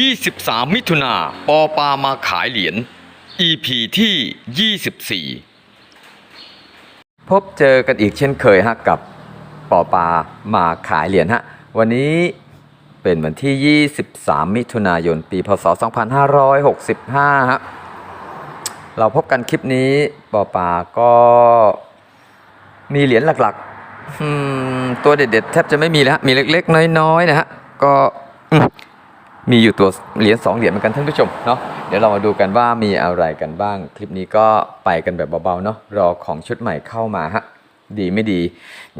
23 มิถุนาปอปามาขายเหรียญ EP ที่ 24 พบเจอกันอีกเช่นเคยฮะกับปอปามาขายเหรียญฮะ วันนี้เป็นวันที่ 23 มิถุนายน ปี พศ 2565ฮะเราพบกันคลิปนี้ปอปาก็มีเหรียญหลักๆ ตัวเด็ดๆ แทบจะไม่มีแล้วฮะมีเล็กๆ น้อยๆ นะฮะ ก็ มีอยู่ตัวเหรียญสองเหรียญเหมือนกันท่านผู้ชมเนาะเดี๋ยวเรามาดูกันว่ามีอะไรกันบ้าง คลิปนี้ก็ไปกันแบบเบาๆเนาะรอของชุดใหม่เข้ามาฮะดีไม่ดี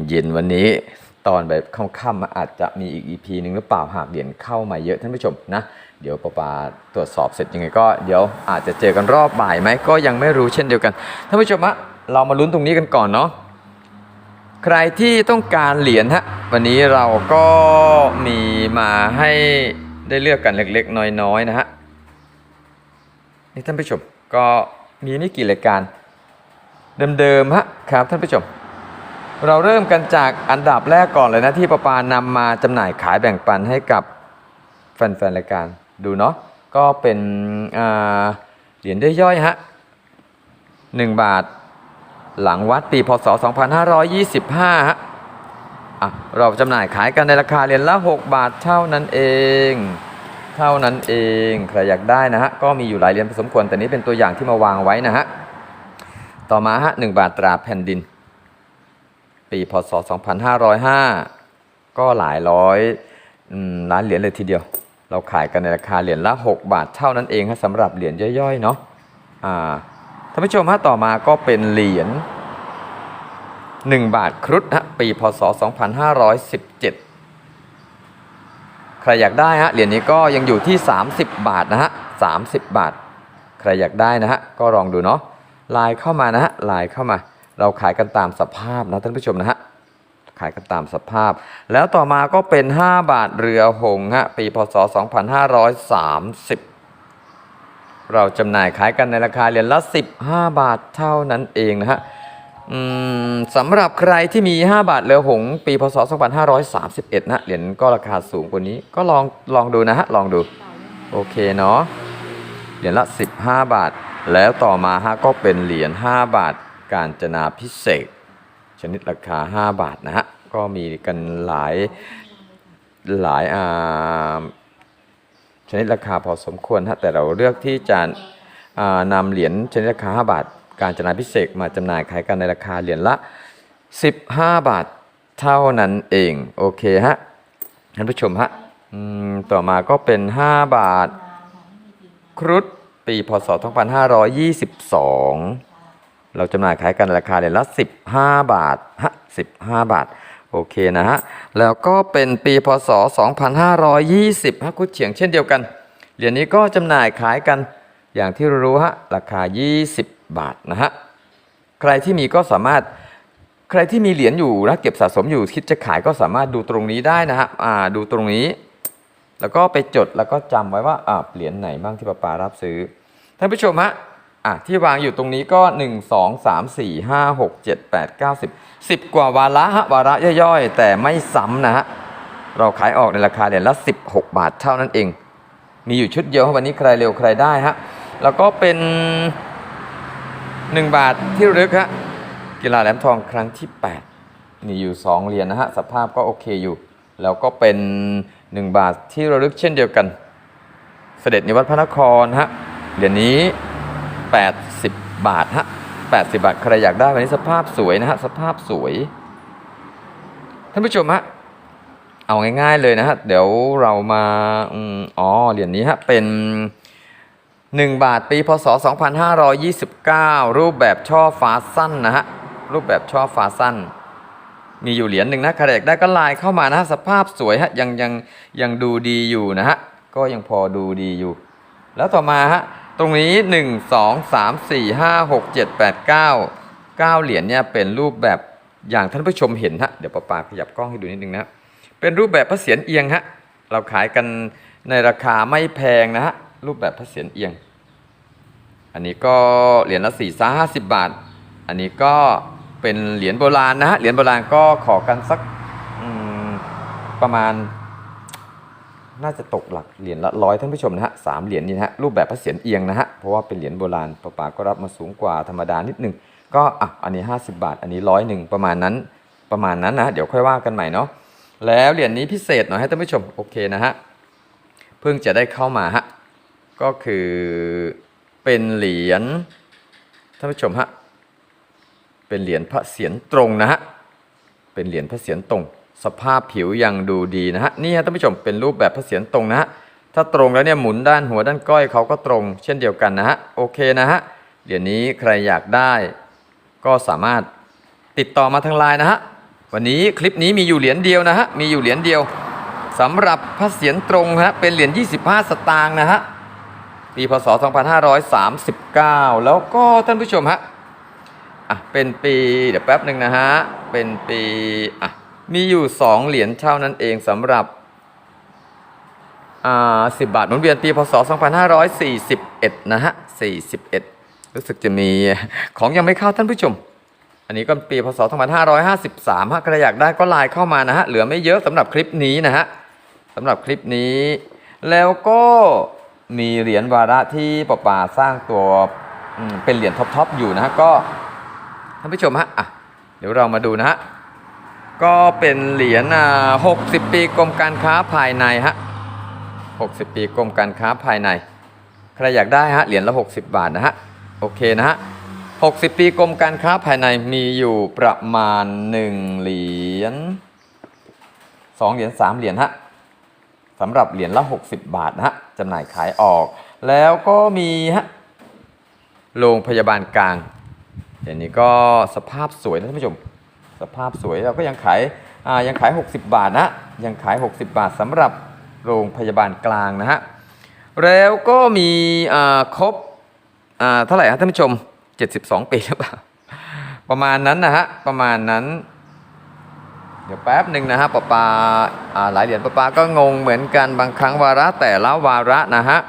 เย็นวันนี้ตอนแบบค่ำๆอาจจะมีอีก EP หนึ่งหรือเปล่าหากเหรียญเข้ามาเยอะท่านผู้ชมนะ เดี๋ยวปปาตรวจสอบเสร็จยังไงก็เดี๋ยวอาจจะเจอกันรอบบ่ายไหมก็ยังไม่รู้เช่นเดียวกันท่านผู้ชมฮะเรามาลุ้นตรงนี้กันก่อนเนาะใครที่ต้องการเหรียญฮะวันนี้เราก็มีมาให้ ได้เลือกกันเล็กๆ น้อยๆนะฮะนี่ท่านผู้ชมก็มีไม่กี่รายการ เดิมๆฮะครับท่านผู้ชม เราเริ่มกันจากอันดับแรกก่อนเลยนะที่ประปานำมาจำหน่ายขายแบ่งปันให้กับแฟนๆรายการดูเนาะก็เป็นเหรียญย่อยๆฮะ1บาทหลังวัดปีพศ 2525ฮะอะ เราจำหน่ายขายกันในราคาเหรียญละ 6 บาทเท่านั้นเอง เท่านั้นเองใครอยากได้นะฮะก็มีอยู่หลายเหรียญพอสมควรแต่นี้เป็นตัวอย่างที่มาวางไว้นะฮะต่อมาฮะ1บาทตราแผ่นดิน ปีพศ 2505 ก็หลายร้อยล้านเหรียญเลยทีเดียว เราขายกันในราคาเหรียญละ 6 บาทเท่านั้นเองครับสำหรับเหรียญย่อยๆเนาะท่านผู้ชมฮะต่อมาก็เป็นเหรียญ 1 บาทครุฑฮะปีพศ 2517 ใครอยากได้ฮะเหรียญนี้ก็ยังอยู่ที่ 30 บาทนะฮะ30 บาท ใครอยากได้นะฮะก็ลองดูเนาะไลน์เข้ามานะฮะไลน์เข้ามา เราขายกันตามสภาพนะท่านผู้ชมนะฮะขายกันตามสภาพ แล้วต่อมาก็เป็น 5 บาทเรือหงฮะปีพศ 2530 เราจำหน่ายขายกันในราคาเหรียญละ 15 บาทเท่านั้นเองนะฮะ สำหรับใครที่มี 5 บาทเรือหง ปีพศ 2531 นะเหรียญก็ราคาสูงกว่านี้ ก็ลองลองดูนะฮะ ลองดู โอเคเนาะเหรียญละ 15 บาท แล้วต่อมาฮะก็เป็นเหรียญ5บาทการจนาพิเศษ ชนิดราคา 5 บาทนะฮะ ก็มีกันหลายหลายอ่าชนิดราคาพอสมควรฮะแต่เราเลือกที่จะนำเหรียญชนิดราคา 5 บาท การจนาพิเศษมาจำหน่ายขายกันในราคาเหรียญละ 15 บาทเท่านั้นเอง โอเคฮะท่านผู้ชมฮะต่อมาก็เป็น 5 บาท ครุฑปีพศ 2522 เราจำหน่ายขายกันราคาเหรียญละ 15 บาทฮะ15 บาท โอเคนะฮะ แล้วก็เป็นปีพศ 2520ฮะคุดเฉียงเช่นเดียวกัน เหรียญนี้ก็จำหน่ายขายกันอย่างที่รู้ฮะ ราคา 20 บาทนะฮะใครที่มีก็สามารถใครที่มีเหรียญอยู่นะเก็บสะสมอยู่คิดจะขายก็สามารถดูตรงนี้ได้นะฮะอ่าดูตรงนี้ แล้วก็ไปจดแล้วก็จำไว้ว่าเหรียญไหนบ้างที่ป้าปารับซื้อท่านผู้ชมฮะอะที่วางอยู่ตรงนี้ก็ 1 2 3 4 5 6 7 8 9 10 10 กว่าวาระฮะวาระย่อยๆ แต่ไม่ซ้ำนะฮะเราขายออกในราคาเหรียญละ 16 บาทเท่านั้นเอง มีอยู่ชุดเดียววันนี้ใครเร็วใครได้ฮะแล้วก็เป็น 1 บาทที่ระลึกฮะกีฬาแหลมทองครั้งที่8นี่อยู่ 2 เหรียญนะฮะ สภาพก็โอเคอยู่ แล้วก็เป็น 1 บาทที่ระลึกเช่นเดียวกัน เสด็จนิวัฒพระนครฮะ เหรียญนี้ 80 บาทฮะ 80 บาท ใครอยากได้วันนี้สภาพสวยนะฮะ สภาพสวย ท่านผู้ชมฮะ เอาง่ายๆเลยนะฮะ เดี๋ยวเรามา อ๋อ เหรียญนี้ฮะ เป็น 1 บาทปีพศ 2529 รูปแบบช่อฟ้าสั้นนะฮะ รูปแบบช่อฟ้าสั้น มีอยู่เหรียญหนึ่งนะใครอยากได้ก็ไลน์เข้ามานะฮะสภาพสวยฮะยังยังยังดูดีอยู่นะฮะ ก็ยังพอดูดีอยู่ แล้วต่อมาฮะ ตรงนี้ 1 2 3 4 5 6 7 8 9 9 เหรียญเนี่ยเป็นรูปแบบอย่างท่านผู้ชมเห็นฮะ เดี๋ยวป้าปาขยับกล้องให้ดูนิดนึงนะ เป็นรูปแบบพระเศียรเอียงฮะ เราขายกันในราคาไม่แพงนะฮะ รูปแบบพระเศียรเอียง อันนี้ก็เหรียญละสี่ซ่าห้าสิบบาท อันนี้ก็เป็นเหรียญโบราณนะเหรียญโบราณก็ขอกันสักประมาณ น่าจะตกหลักเหรียญละร้อยท่านผู้ชมนะฮะสามเหรียญนี่นะฮะรูปแบบพระเศียรเอียงนะฮะเพราะว่าเป็นเหรียญโบราณป้าป๋าก็รับมาสูงกว่าธรรมดานิดนึงก็อะอันนี้ 50 บาท อันนี้ร้อยหนึ่งประมาณนั้นประมาณนั้นนะเดี๋ยวค่อยว่ากันใหม่เนาะแล้วเหรียญนี้พิเศษหน่อยให้ท่านผู้ชมโอเคนะฮะเพิ่งจะได้เข้ามาฮะ ก็คือเป็นเหรียญท่านผู้ชมฮะเป็นเหรียญพระเศียรตรงนะฮะเป็นเหรียญพระเศียรตรง สภาพผิวยังดูดีนะฮะนี่ฮะท่านผู้ชมเป็นรูปแบบพระเศียรตรงนะฮะถ้าตรงแล้วเนี่ยหมุนด้านหัวด้านก้อยเขาก็ตรง เช่นเดียวกันนะฮะโอเคนะฮะเหรียญนี้ใครอยากได้ก็สามารถติดต่อมาทางไลน์นะฮะวันนี้คลิปนี้มีอยู่เหรียญเดียวนะฮะมีอยู่เหรียญเดียวสำหรับพระเศียรตรงฮะเป็นเหรียญ25 สตางค์นะฮะ ปีพศ 2539 แล้วก็ท่านผู้ชมฮะอะเป็นปีเดี๋ยวแป๊บหนึ่งนะฮะ เป็นปีอะมีอยู่ 2 เหรียญเท่านั้นเองสำหรับอ่าสิบาทหมุนเวียนปีพศ 2541 นะฮะ 41 รู้สึกจะมีของยังไม่เข้าท่านผู้ชม อันนี้ก็ปีพศ 2553ฮะใครอยากได้ก็ไลน์เข้ามานะฮะ เหลือไม่เยอะสำหรับคลิปนี้นะฮะสำหรับคลิปนี้ แล้วก็ มีเหรียญวาระที่ปอปาสร้างตัวเป็นเหรียญท็อปๆอยู่นะฮะก็ท่านผู้ชมฮะอะเดี๋ยวเรามาดูนะฮะก็เป็นเหรียญอ่า60ปีกรมการค้าภายในฮะ60ปีกรมการค้าภายใน ใครอยากได้ฮะเหรียญละ60บาทนะฮะโอเคนะฮะ60ปีกรมการค้าภายในมีอยู่ประมาณ1เหรียญ2เหรียญ3เหรียญฮะ สำหรับเหรียญละ 60 บาทนะฮะจำหน่ายขายออก แล้วก็มีฮะโรงพยาบาลกลางอย่างนี้ก็สภาพสวยนะท่านผู้ชม สภาพสวยเราก็ยังขายอ่ายังขาย 60 บาทนะยังขาย 60 บาทสำหรับโรงพยาบาลกลางนะฮะแล้วก็มีอ่าครบอ่าเท่าไหร่ครับท่านผู้ชม 72 ปีหรือเปล่าประมาณนั้นนะฮะประมาณนั้น เดี๋ยวแป๊บหนึ่งนะฮะปะปาาหลายเหรียญปะปาก็งงเหมือนกันบางครั้งวาระแต่ละวาระนะฮะ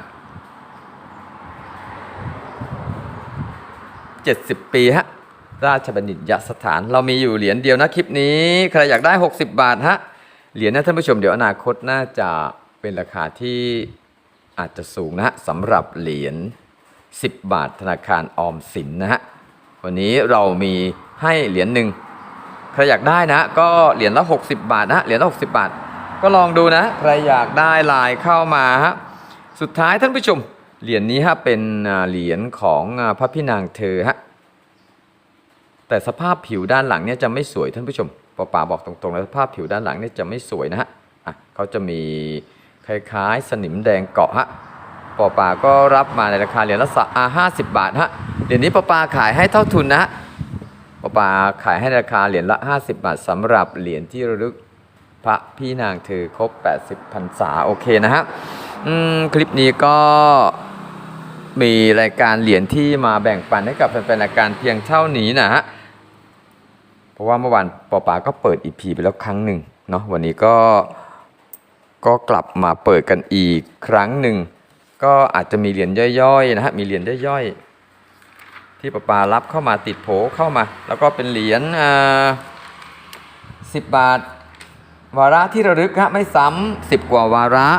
70ปีฮะราชบัณฑิตยสถาน เรามีอยู่เหรียญเดียวนะคลิปนี้ ใครอยากได้ 60 บาทฮะเหรียญนะท่านผู้ชมเดี๋ยวอนาคตน่าจะเป็นราคาที่อาจจะสูงนะฮะสำหรับเหรียญ10 บาทธนาคารออมสินนะฮะวันนี้เรามีให้เหรียญหนึ่ง ใครอยากได้นะ ก็เหรียญละ 60 บาทนะเหรียญละ60 บาท ก็ลองดูนะ ใครอยากได้ลน์เข้ามาฮะสุดท้ายท่านผู้ชมเหรียญนี้ฮะเป็นเหรียญของพระพี่นางเธอฮะแต่สภาพผิวด้านหลังเนี่ยจะไม่สวยท่านผู้ชมปป่าบอกตรงๆแล้วสภาพผิวด้านหลังเนี่ยจะไม่สวยนะฮะอะเขาจะมีคล้ายๆ สนิมแดงเกาะฮะปป่าก็รับมาในราคาเหรียญละสะอาห้าสิบบาทฮะเหรียญนี้ปป่าขายให้เท่าทุนนะฮะ ปอป่าขายให้ราคาเหรียญละ 50 บาทสำหรับเหรียญที่ระลึกพระพี่นางเธอครบ 80พรรษาโอเคนะฮะคลิปนี้ก็มีรายการเหรียญที่มาแบ่งปันให้กับแฟนๆรายการเพียงเท่านี้นะฮะเพราะว่าเมื่อวานปอปาก็เปิดอีพีไปแล้วครั้งหนึ่งเนาะวันนี้ก็ก็กลับมาเปิดกันอีกครั้งหนึ่งก็อาจจะมีเหรียญย่อยๆนะฮะมีเหรียญย่อยๆ ที่ปอปารับเข้ามาติดโผเข้ามา แล้วก็เป็นเหรียญอ่าสิบบาท วาระที่ระลึกฮะไม่ซ้ำสิบกว่าวาระ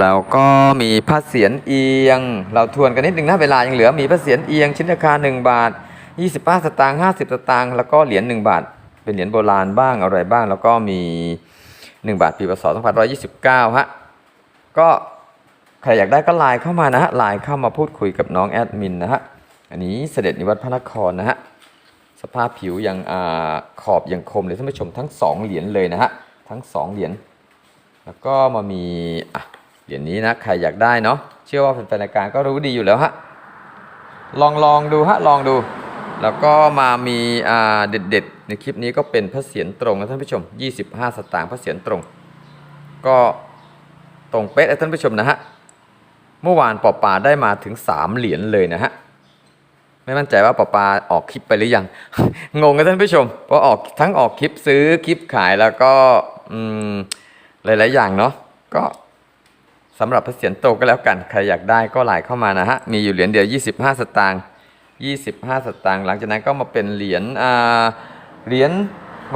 แล้วก็มีพระเศียรเอียง เราทวนกันนิดนึงนะเวลายังเหลือมีพระเศียรเอียง ชิ้นราคา 1 บาท 25 สตางค์50 สตางค์แล้วก็เหรียญ1บาท เป็นเหรียญโบราณบ้างอะไรบ้าง แล้วก็มี 1 บาทปีพศ2529ฮะก็ใครอยากได้ก็ไลน์เข้ามานะฮะไลน์เข้ามาพูดคุยกับน้องแอดมินนะฮะ อันนี้เสด็จนิวัตพระนครนะฮะสภาพผิวยังอขอบยังคมเลยท่านผู้ชมทั้ง 2 เหรียญเลยนะฮะทั้ง 2 เหรียญแล้วก็มามีเหรียญนี้นะใครอยากได้เนาะเชื่อว่าแฟนๆรายการก็รู้ดีอยู่แล้วฮะลองลองดูฮะลองดู แล้วก็มามีเด็ดๆในคลิปนี้ก็เป็นพระเศียรตรงนะท่านผู้ชม 25 สตางค์พระเศียรตรง ก็ตรงเป๊ะนะท่านผู้ชมนะฮะเมื่อวานปอป่าได้มาถึง 3 เหรียญเลยนะฮะ ไม่มั่นใจว่าปอปาออกคลิปไปหรือยัง งงกันท่านผู้ชมเพราะออกทั้งออกคลิปซื้อคลิปขายแล้วก็อืมหลาย ๆ อย่างเนาะก็สำหรับพระเศียรโตก็แล้วกัน ใครอยากได้ก็ไลน์เข้ามานะฮะ มีอยู่เหรียญเดียว 25 สตางค์ 25 สตางค์ หลังจากนั้นก็มาเป็นเหรียญเหรียญ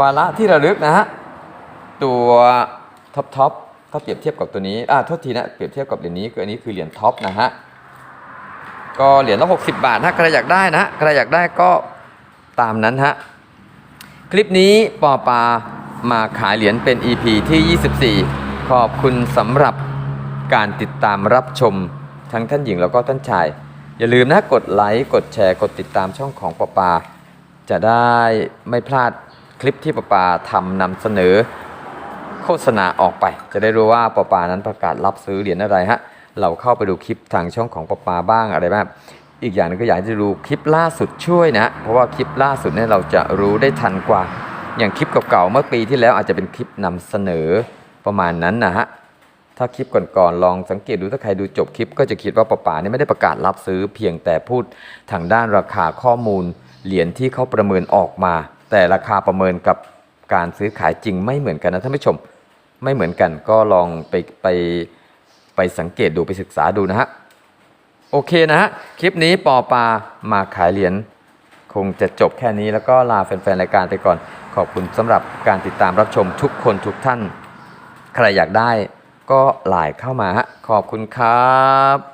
วาระที่ระลึกนะฮะ ตัวท็อปท็อปถ้าเปรียบเทียบกับตัวนี้อ่าโทษทีนะ เปรียบเทียบกับเหรียญนี้คืออันนี้คือเหรียญท็อปนะฮะ ก็เหรียญละ60 บาทนะใครอยากได้นะใครอยากได้ก็ตามนั้นฮะคลิปนี้ปอปามาขายเหรียญเป็น EP ที่ 24 ขอบคุณสำหรับการติดตามรับชมทั้งท่านหญิงแล้วก็ท่านชาย อย่าลืมนะกดไลค์กดแชร์กดติดตามช่องของปอปา จะได้ไม่พลาดคลิปที่ปอปาทำนำเสนอโฆษณาออกไป จะได้รู้ว่าปอปานั้นประกาศรับซื้อเหรียญอะไรฮะ เราเข้าไปดูคลิปทางช่องของปปาบ้างอะไรบ้างอีกอย่างหนึงก็อยากจะดูคลิปล่าสุดช่วยนะเพราะว่าคลิปล่าสุดเนี่ยเราจะรู้ได้ทันกว่า อย่างคลิปเก่าๆเมื่อปีที่แล้วอาจจะเป็นคลิปนำเสนอประมาณนั้นนะฮะถ้าคลิปก่อนๆลองสังเกตดูถ้าใครดูจบคลิป ก็จะคิดว่าปอปาเนี่ยไม่ได้ประกาศรับซื้อ เพียงแต่พูดทางด้านราคาข้อมูล เหรียญที่เขาประเมินออกมา แต่ราคาประเมินกับการซื้อขายจริงไม่เหมือนกันนะท่านผู้ชม ไม่เหมือนกันก็ลองไปไป ไปสังเกตดูไปศึกษาดูนะฮะ โอเคนะฮะ คลิปนี้ปอปามาขายเหรียญคงจะจบแค่นี้แล้วก็ลาแฟนๆ รายการไปก่อน ขอบคุณสำหรับการติดตามรับชมทุกคนทุกท่าน ใครอยากได้ก็ไลน์เข้ามาฮะ ขอบคุณครับ